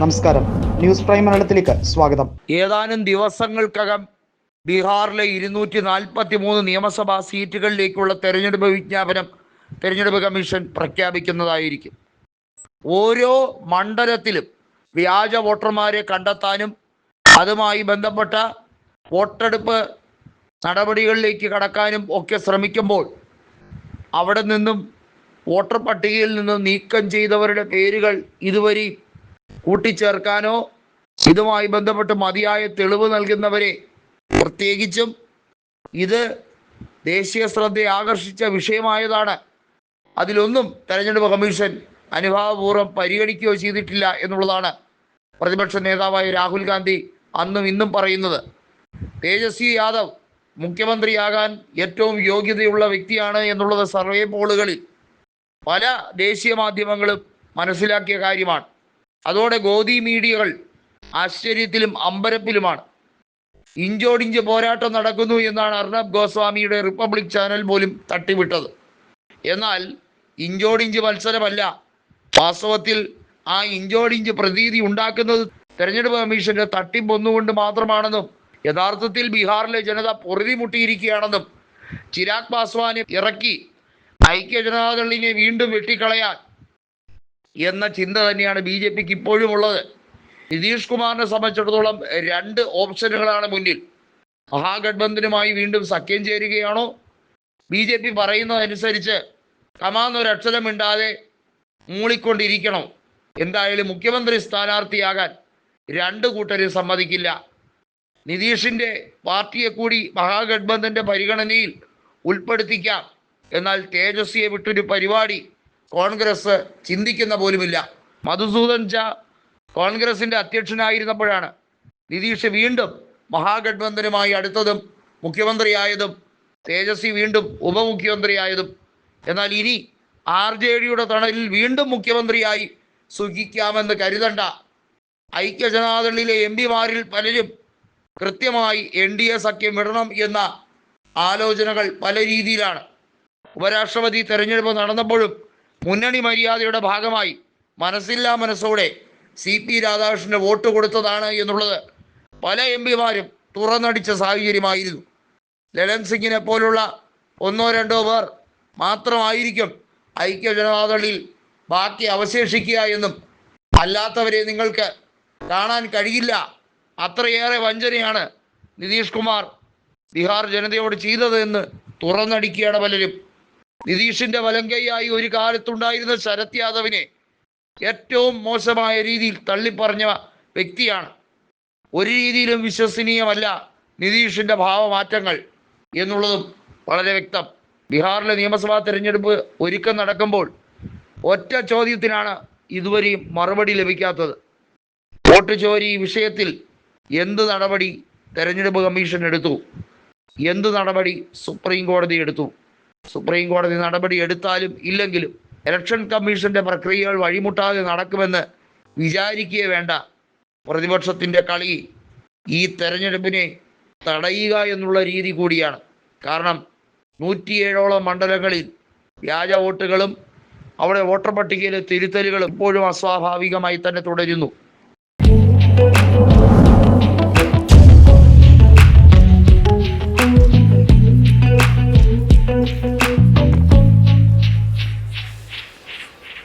നമസ്കാരം. News prime മലയാളത്തിലേക്ക് സ്വാഗതം. ഏതാനും ദിവസങ്ങൾക്കകം ബീഹാറിലെ ഇരുന്നൂറ്റി നാൽപ്പത്തി മൂന്ന് നിയമസഭാ സീറ്റുകളിലേക്കുള്ള തെരഞ്ഞെടുപ്പ് വിജ്ഞാപനം തെരഞ്ഞെടുപ്പ് കമ്മീഷൻ പ്രഖ്യാപിക്കുന്നതായിരിക്കും. ഓരോ മണ്ഡലത്തിലും വ്യാജ വോട്ടർമാരെ കണ്ടെത്താനും അതുമായി ബന്ധപ്പെട്ട വോട്ടെടുപ്പ് നടപടികളിലേക്ക് കടക്കാനും ഒക്കെ ശ്രമിക്കുമ്പോൾ അവിടെ നിന്നും വോട്ടർ പട്ടികയിൽ നിന്നും നീക്കം ചെയ്തവരുടെ പേരുകൾ ഇതുവരെ കൂട്ടിച്ചേർക്കാനോ ഇതുമായി ബന്ധപ്പെട്ട് മതിയായ തെളിവ് നൽകുന്നവരെ പ്രത്യേകിച്ചും ഇത് ദേശീയ ശ്രദ്ധയെ ആകർഷിച്ച വിഷയമായതാണ്. അതിലൊന്നും തെരഞ്ഞെടുപ്പ് കമ്മീഷൻ അനുഭാവപൂർവം പരിഗണിക്കുകയോ ചെയ്തിട്ടില്ല എന്നുള്ളതാണ് പ്രതിപക്ഷ നേതാവായ രാഹുൽ ഗാന്ധി അന്നും ഇന്നും പറയുന്നത്. തേജസ്വി യാദവ് മുഖ്യമന്ത്രിയാകാൻ ഏറ്റവും യോഗ്യതയുള്ള വ്യക്തിയാണ് എന്നുള്ളത് സർവേ പോളുകളിൽ പല ദേശീയ മാധ്യമങ്ങളും മനസ്സിലാക്കിയ കാര്യമാണ്. അതോടെ ഗോദി മീഡിയകൾ ആശ്ചര്യത്തിലും അമ്പരപ്പിലുമാണ്. ഇഞ്ചോടിഞ്ച് പോരാട്ടം നടക്കുന്നു എന്നാണ് അർണബ് ഗോസ്വാമിയുടെ റിപ്പബ്ലിക് ചാനൽ പോലും തട്ടിവിട്ടത്. എന്നാൽ ഇഞ്ചോടിഞ്ച് മത്സരമല്ല. വാസ്തവത്തിൽ ആ ഇഞ്ചോടിഞ്ച് പ്രതീതി ഉണ്ടാക്കുന്നത് തെരഞ്ഞെടുപ്പ് കമ്മീഷന്റെ തട്ടിപ്പൊന്നുകൊണ്ട് മാത്രമാണെന്നും യഥാർത്ഥത്തിൽ ബീഹാറിലെ ജനത പൊറുതിമുട്ടിയിരിക്കുകയാണെന്നും ചിരാഗ് പാസ്വാനെ ഇറക്കി ഐക്യ ജനതാദളിനെ വീണ്ടും വെട്ടിക്കളയാൻ എന്ന ചിന്ത തന്നെയാണ് ബി ജെ പിക്ക് ഇപ്പോഴും ഉള്ളത്. നിതീഷ് കുമാറിനെ സംബന്ധിച്ചിടത്തോളം രണ്ട് ഓപ്ഷനുകളാണ് മുന്നിൽ. മഹാഗഡ്ബന്ധനുമായി വീണ്ടും സഖ്യം ചേരുകയാണോ? ബി ജെ പി പറയുന്നതനുസരിച്ച് കമാന്നൊരു മിണ്ടാതെ മൂളിക്കൊണ്ടിരിക്കണോ. എന്തായാലും മുഖ്യമന്ത്രി സ്ഥാനാർത്ഥിയാകാൻ രണ്ട് കൂട്ടരും സമ്മതിക്കില്ല. നിതീഷിന്റെ പാർട്ടിയെ കൂടി മഹാഗഡ്ബന്ധന്റെ പരിഗണനയിൽ ഉൾപ്പെടുത്തിക്കാം. എന്നാൽ തേജസ്വിയെ വിട്ടൊരു പരിപാടി കോൺഗ്രസ് ചിന്തിക്കുന്ന പോലുമില്ല. മധുസൂദൻ ഝാ കോൺഗ്രസിന്റെ അധ്യക്ഷനായിരുന്നപ്പോഴാണ്. നിതീഷ് വീണ്ടും മഹാഗഡ്ബന്ധനുമായി അടുത്തതും മുഖ്യമന്ത്രിയായതും തേജസ്വി വീണ്ടും ഉപമുഖ്യമന്ത്രിയായതും. എന്നാൽ ഇനി ആർ ജെ ഡിയുടെ തണലിൽ വീണ്ടും മുഖ്യമന്ത്രിയായി സുഖിക്കാമെന്ന് കരുതണ്ട. ഐക്യ ജനാദളിലെ എം പിമാരിൽ പലരും കൃത്യമായി എൻ ഡി എ സഖ്യം വിടണം എന്ന ആലോചനകൾ പല രീതിയിലാണ്. ഉപരാഷ്ട്രപതി തെരഞ്ഞെടുപ്പ് നടന്നപ്പോഴും മുന്നണി മര്യാദയുടെ ഭാഗമായി മനസ്സില്ലാ മനസ്സോടെ സി പി രാധാകൃഷ്ണന് വോട്ട് കൊടുത്തതാണ് എന്നുള്ളത് പല എം പിമാരും തുറന്നടിച്ച സാഹചര്യമായിരുന്നു. ലലൻ സിംഗിനെ പോലുള്ള ഒന്നോ രണ്ടോ പേർ മാത്രമായിരിക്കും ഐക്യ ജനതാദളിൽ ബാക്കി അവശേഷിക്കുക എന്നും അല്ലാത്തവരെ നിങ്ങൾക്ക് കാണാൻ കഴിയില്ല. അത്രയേറെ വഞ്ചനയാണ് നിതീഷ് കുമാർ ബീഹാർ ജനതയോട് ചെയ്തത് എന്ന് തുറന്നടിക്കുകയാണ് പലരും. നിതീഷിന്റെ വലങ്കൈയായി ഒരു കാലത്തുണ്ടായിരുന്ന ശരത് യാദവിനെ ഏറ്റവും മോശമായ രീതിയിൽ തള്ളിപ്പറഞ്ഞ വ്യക്തിയാണ്. ഒരു രീതിയിലും വിശ്വസനീയമല്ല നിതീഷിന്റെ ഭാവമാറ്റങ്ങൾ എന്നുള്ളതും വളരെ വ്യക്തം. ബീഹാറിലെ നിയമസഭാ തെരഞ്ഞെടുപ്പ് ഒരുക്കം നടക്കുമ്പോൾ ഒറ്റ ചോദ്യത്തിനാണ് ഇതുവരെയും മറുപടി ലഭിക്കാത്തത്. വോട്ട് ചോരി വിഷയത്തിൽ എന്ത് നടപടി തെരഞ്ഞെടുപ്പ് കമ്മീഷൻ എടുത്തു? എന്ത് നടപടി സുപ്രീം കോടതി എടുത്തു? സുപ്രീം കോടതി നടപടി എടുത്താലും ഇല്ലെങ്കിലും ഇലക്ഷൻ കമ്മീഷന്റെ പ്രക്രിയകൾ വഴിമുട്ടാതെ നടക്കുമെന്ന് വിചാരിക്കുക വേണ്ട. പ്രതിപക്ഷത്തിന്റെ കളി ഈ തെരഞ്ഞെടുപ്പിനെ തടയുക എന്നുള്ള രീതി കൂടിയാണ്. കാരണം നൂറ്റിയേഴോളം മണ്ഡലങ്ങളിൽ വ്യാജ വോട്ടുകളും അവിടെ വോട്ടർ പട്ടികയിലെ തിരുത്തലുകളും ഇപ്പോഴും അസ്വാഭാവികമായി തന്നെ തുടരുന്നു.